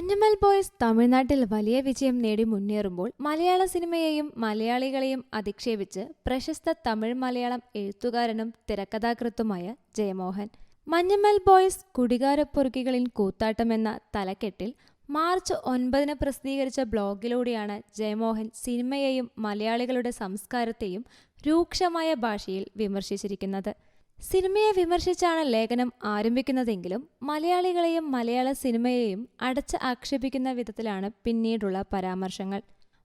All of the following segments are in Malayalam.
മഞ്ഞമ്മൽ ബോയ്സ് തമിഴ്നാട്ടിൽ വലിയ വിജയം നേടി മുന്നേറുമ്പോൾ മലയാള സിനിമയെയും മലയാളികളെയും അധിക്ഷേപിച്ച് പ്രശസ്ത തമിഴ് മലയാളം എഴുത്തുകാരനും തിരക്കഥാകൃത്തുമായ ജയമോഹൻ. മഞ്ഞമൽ ബോയ്സ് കുടികാരപ്പുറുക്കികളിൽ കൂത്താട്ടം എന്ന തലക്കെട്ടിൽ മാർച്ച് ഒൻപതിന് പ്രസിദ്ധീകരിച്ച ബ്ലോഗിലൂടെയാണ് ജയമോഹൻ സിനിമയെയും മലയാളികളുടെ സംസ്കാരത്തെയും രൂക്ഷമായ ഭാഷയിൽ വിമർശിച്ചിരിക്കുന്നത്. സിനിമയെ വിമർശിച്ചാണ് ലേഖനം ആരംഭിക്കുന്നതെങ്കിലും മലയാളികളെയും മലയാള സിനിമയെയും അടച്ച് ആക്ഷേപിക്കുന്ന വിധത്തിലാണ് പിന്നീടുള്ള പരാമർശങ്ങൾ.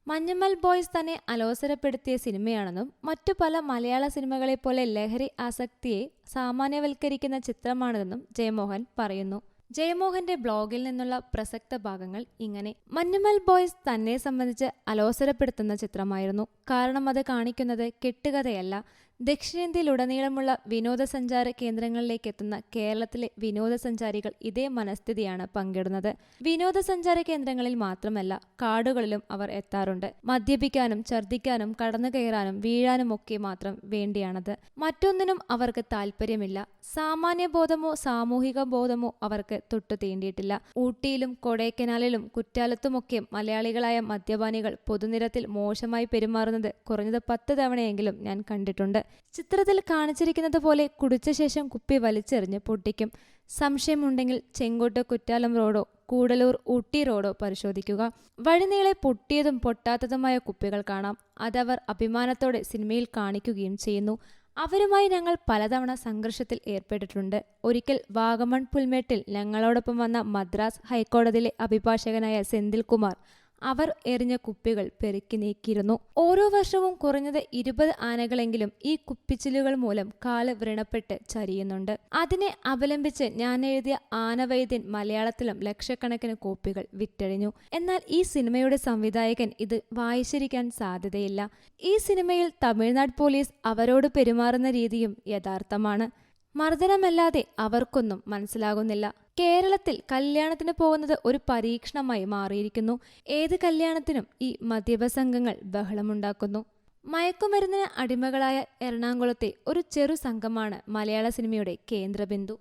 മഞ്ഞമ്മൽ ബോയ്സ് തന്നെ അലോസരപ്പെടുത്തിയ സിനിമയാണെന്നും മറ്റു പല മലയാള സിനിമകളെപ്പോലെ ലഹരി ആസക്തിയെ സാമാന്യവൽക്കരിക്കുന്ന ചിത്രമാണിതെന്നും ജയമോഹൻ പറയുന്നു. ജയമോഹന്റെ ബ്ലോഗിൽ നിന്നുള്ള പ്രസക്ത ഭാഗങ്ങൾ ഇങ്ങനെ. മഞ്ഞുമൽ ബോയ്സ് തന്നെ സംബന്ധിച്ച് അലോസരപ്പെടുത്തുന്ന ചിത്രമായിരുന്നു. കാരണം അത് കാണിക്കുന്നത് കെട്ടുകഥയല്ല. ദക്ഷിണേന്ത്യയിലുടനീളമുള്ള വിനോദസഞ്ചാര കേന്ദ്രങ്ങളിലേക്ക് എത്തുന്ന കേരളത്തിലെ വിനോദസഞ്ചാരികൾ ഇതേ മനസ്ഥിതിയാണ് പങ്കിടുന്നത്. വിനോദസഞ്ചാര കേന്ദ്രങ്ങളിൽ മാത്രമല്ല കാടുകളിലും അവർ എത്താറുണ്ട്. മദ്യപിക്കാനും ഛർദ്ദിക്കാനും കടന്നു കയറാനും വീഴാനും ഒക്കെ മാത്രം വേണ്ടിയാണത്. മറ്റൊന്നിനും അവർക്ക് താല്പര്യമില്ല സാമാന്യ ബോധമോ സാമൂഹിക ബോധമോ അവർക്ക് തൊട്ടു തീണ്ടിയിട്ടില്ല. ഊട്ടിയിലും കൊടൈക്കനാലിലും കുറ്റാലത്തുമൊക്കെ മലയാളികളായ മദ്യപാനികൾ പൊതുനിരത്തിൽ മോശമായി പെരുമാറുന്നത് കുറഞ്ഞത് പത്ത് തവണയെങ്കിലും ഞാൻ കണ്ടിട്ടുണ്ട്. ചിത്രത്തിൽ കാണിച്ചിരിക്കുന്നത് പോലെ കുടിച്ച ശേഷം കുപ്പി വലിച്ചെറിഞ്ഞ് പൊട്ടിക്കും. സംശയമുണ്ടെങ്കിൽ ചെങ്കോട്ട് കുറ്റാലം റോഡോ കൂടലൂർ ഊട്ടി റോഡോ പരിശോധിക്കുക. വഴിനീളെ പൊട്ടിയതും പൊട്ടാത്തതുമായ കുപ്പികൾ കാണാം. അതവർ അഭിമാനത്തോടെ സിനിമയിൽ കാണിക്കുകയും ചെയ്യുന്നു. അവരുമായി ഞങ്ങൾ പലതവണ സംഘർഷത്തിൽ ഏർപ്പെട്ടിട്ടുണ്ട്. ഒരിക്കൽ വാഗമൺ പുൽമേട്ടിൽ ഞങ്ങളോടൊപ്പം വന്ന മദ്രാസ് ഹൈക്കോടതിയിലെ അഭിഭാഷകനായ സെന്തിൽ കുമാർ അവർ എറിഞ്ഞ കുപ്പികൾ പെറുക്കി നീക്കിയിരുന്നു. ഓരോ വർഷവും കുറഞ്ഞത് ഇരുപത് ആനകളെങ്കിലും ഈ കുപ്പിച്ചിലുകൾ മൂലം കാൽ വ്രണപ്പെട്ട് ചരിയുന്നുണ്ട്. അതിനെ അവലംബിച്ച് ഞാൻ എഴുതിയ ആനവൈദ്യൻ മലയാളത്തിലും ലക്ഷക്കണക്കിന് കോപ്പികൾ വിറ്റഴിഞ്ഞു. എന്നാൽ ഈ സിനിമയുടെ സംവിധായകൻ ഇത് വായിച്ചിരിക്കാൻ സാധ്യതയില്ല. ഈ സിനിമയിൽ തമിഴ്നാട് പോലീസ് അവരോട് പെരുമാറുന്ന രീതിയും യഥാർത്ഥമാണ്. മർദ്ദനമല്ലാതെ അവർക്കൊന്നും മനസ്സിലാകുന്നില്ല. കേരളത്തിൽ കല്യാണത്തിന് പോകുന്നത് ഒരു പരീക്ഷണമായി മാറിയിരിക്കുന്നു. ഏത് കല്യാണത്തിനും ഈ മദ്യപ സംഘങ്ങൾ ബഹളമുണ്ടാക്കുന്നു. മയക്കുമരുന്നിന് അടിമകളായ എറണാകുളത്തെ ഒരു ചെറു സംഘമാണ് മലയാള സിനിമയുടെ കേന്ദ്രബിന്ദു.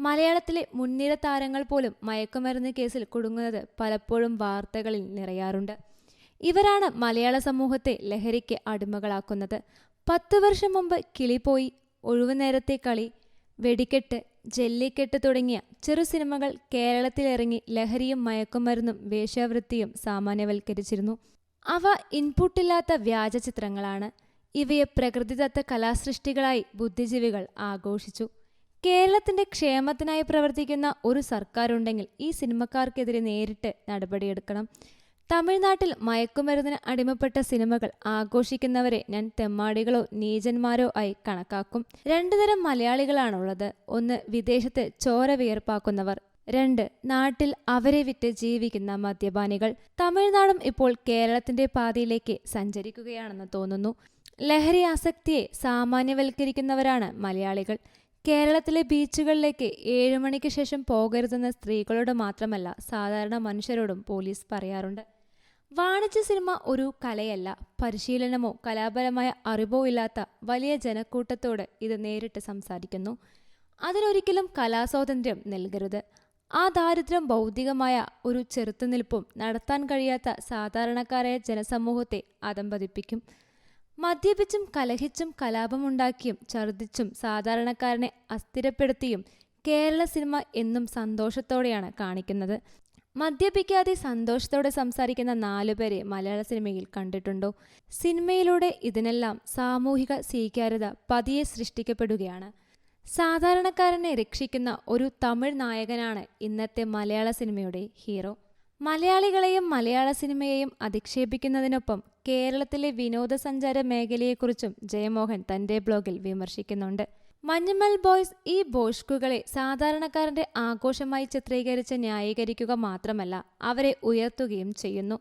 മലയാളത്തിലെ മുൻനിര താരങ്ങൾ പോലും മയക്കുമരുന്ന് കേസിൽ കുടുങ്ങുന്നത് പലപ്പോഴും വാർത്തകളിൽ നിറയാറുണ്ട്. ഇവരാണ് മലയാള സമൂഹത്തെ ലഹരിക്ക് അടിമകളാക്കുന്നത്. പത്തു വർഷം മുമ്പ് കിളിപോയി ഒഴിവുനേരത്തെ കളി വെടിക്കെട്ട് ജെല്ലിക്കെട്ട് തുടങ്ങിയ ചെറു സിനിമകൾ കേരളത്തിലിറങ്ങി ലഹരിയും മയക്കുമരുന്നും വേശ്യാവൃത്തിയും സാമാന്യവൽക്കരിച്ചിരുന്നു. അവ ഇൻപുട്ടില്ലാത്ത വ്യാജ ചിത്രങ്ങളാണ്. ഇവയെ പ്രകൃതിദത്ത കലാസൃഷ്ടികളായി ബുദ്ധിജീവികൾ ആഘോഷിച്ചു. കേരളത്തിന്റെ ക്ഷേമത്തിനായി പ്രവർത്തിക്കുന്ന ഒരു സർക്കാരുണ്ടെങ്കിൽ ഈ സിനിമക്കാർക്കെതിരെ നേരിട്ട് നടപടിയെടുക്കണം. തമിഴ്നാട്ടിൽ മയക്കുമരുന്നിന് അടിമപ്പെട്ട സിനിമകൾ ആഘോഷിക്കുന്നവരെ ഞാൻ തെമ്മാടികളോ നീചന്മാരോ ആയി കണക്കാക്കും. രണ്ടു തരം മലയാളികളാണുള്ളത്. ഒന്ന് വിദേശത്ത് ചോര വിയർപ്പാക്കുന്നവർ. രണ്ട് നാട്ടിൽ അവരെ വിറ്റ് ജീവിക്കുന്ന മദ്യപാനികൾ. തമിഴ്നാടും ഇപ്പോൾ കേരളത്തിന്റെ പാതയിലേക്ക് സഞ്ചരിക്കുകയാണെന്ന് തോന്നുന്നു. ലഹരി ആസക്തിയെ സാമാന്യവൽക്കരിക്കുന്നവരാണ് മലയാളികൾ. കേരളത്തിലെ ബീച്ചുകളിലേക്ക് ഏഴുമണിക്ക് ശേഷം പോകരുതെന്ന് സ്ത്രീകളോട് മാത്രമല്ല സാധാരണ മനുഷ്യരോടും പോലീസ് പറയാറുണ്ട്. വാണിജ്യ സിനിമ ഒരു കലയല്ല പരിശീലനമോ കലാപരമായ അറിവോ ഇല്ലാത്ത വലിയ ജനക്കൂട്ടത്തോട് ഇത് നേരിട്ട് സംസാരിക്കുന്നു. അതിനൊരിക്കലും കലാസ്വാതന്ത്ര്യം നൽകരുത്. ആ ദാരിദ്ര്യം ഭൗതികമായ ഒരു ചെറുത്തുനിൽപ്പും നടത്താൻ കഴിയാത്ത സാധാരണക്കാരായ ജനസമൂഹത്തെ അതമ്പതിപ്പിക്കും മദ്യപിച്ചും കലഹിച്ചും കലാപമുണ്ടാക്കിയും ഛർദിച്ചും സാധാരണക്കാരനെ അസ്ഥിരപ്പെടുത്തിയും കേരള സിനിമ എന്നും സന്തോഷത്തോടെയാണ് കാണിക്കുന്നത്. മദ്യപിക്കാതെ സന്തോഷത്തോടെ സംസാരിക്കുന്ന നാലുപേരെ മലയാള സിനിമയിൽ കണ്ടിട്ടുണ്ടോ? സിനിമയിലൂടെ ഇതിനെല്ലാം സാമൂഹിക സ്വീകാര്യത പതിയെ സൃഷ്ടിക്കപ്പെടുകയാണ്. സാധാരണക്കാരനെ രക്ഷിക്കുന്ന ഒരു തമിഴ് നായകനാണ് ഇന്നത്തെ മലയാള സിനിമയുടെ ഹീറോ. മലയാളികളെയും മലയാള സിനിമയെയും അധിക്ഷേപിക്കുന്നതിനൊപ്പം കേരളത്തിലെ വിനോദസഞ്ചാര മേഖലയെക്കുറിച്ചും ജയമോഹൻ തന്റെ ബ്ലോഗിൽ വിമർശിക്കുന്നുണ്ട്. മഞ്ഞുമൽ ബോയ്സ് ഈ ബോഷ്കുകളെ സാധാരണക്കാരന്റെ ആഘോഷമായി ചിത്രീകരിച്ച് ന്യായീകരിക്കുക മാത്രമല്ല അവരെ ഉയർത്തുകയും ചെയ്യുന്നു.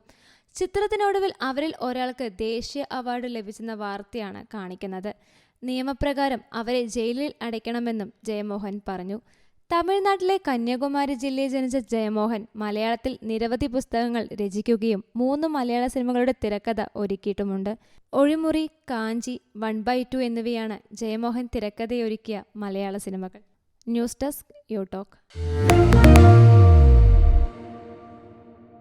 ചിത്രത്തിനൊടുവിൽ അവരിൽ ഒരാൾക്ക് ദേശീയ അവാർഡ് ലഭിച്ചെന്ന വാർത്തയാണ് കാണിക്കുന്നത്. നിയമപ്രകാരം അവരെ ജയിലിൽ അടയ്ക്കണമെന്നും ജയമോഹൻ പറഞ്ഞു. തമിഴ്നാട്ടിലെ കന്യാകുമാരി ജില്ലയിൽ ജനിച്ച ജയമോഹൻ മലയാളത്തിൽ നിരവധി പുസ്തകങ്ങൾ രചിക്കുകയും മൂന്ന് മലയാള സിനിമകളുടെ തിരക്കഥ ഒരുക്കിയിട്ടുമുണ്ട്. Ozhimuri Kanchi one by two എന്നിവയാണ് ജയമോഹൻ തിരക്കഥയൊരുക്കിയ മലയാള സിനിമകൾ. News desk you talk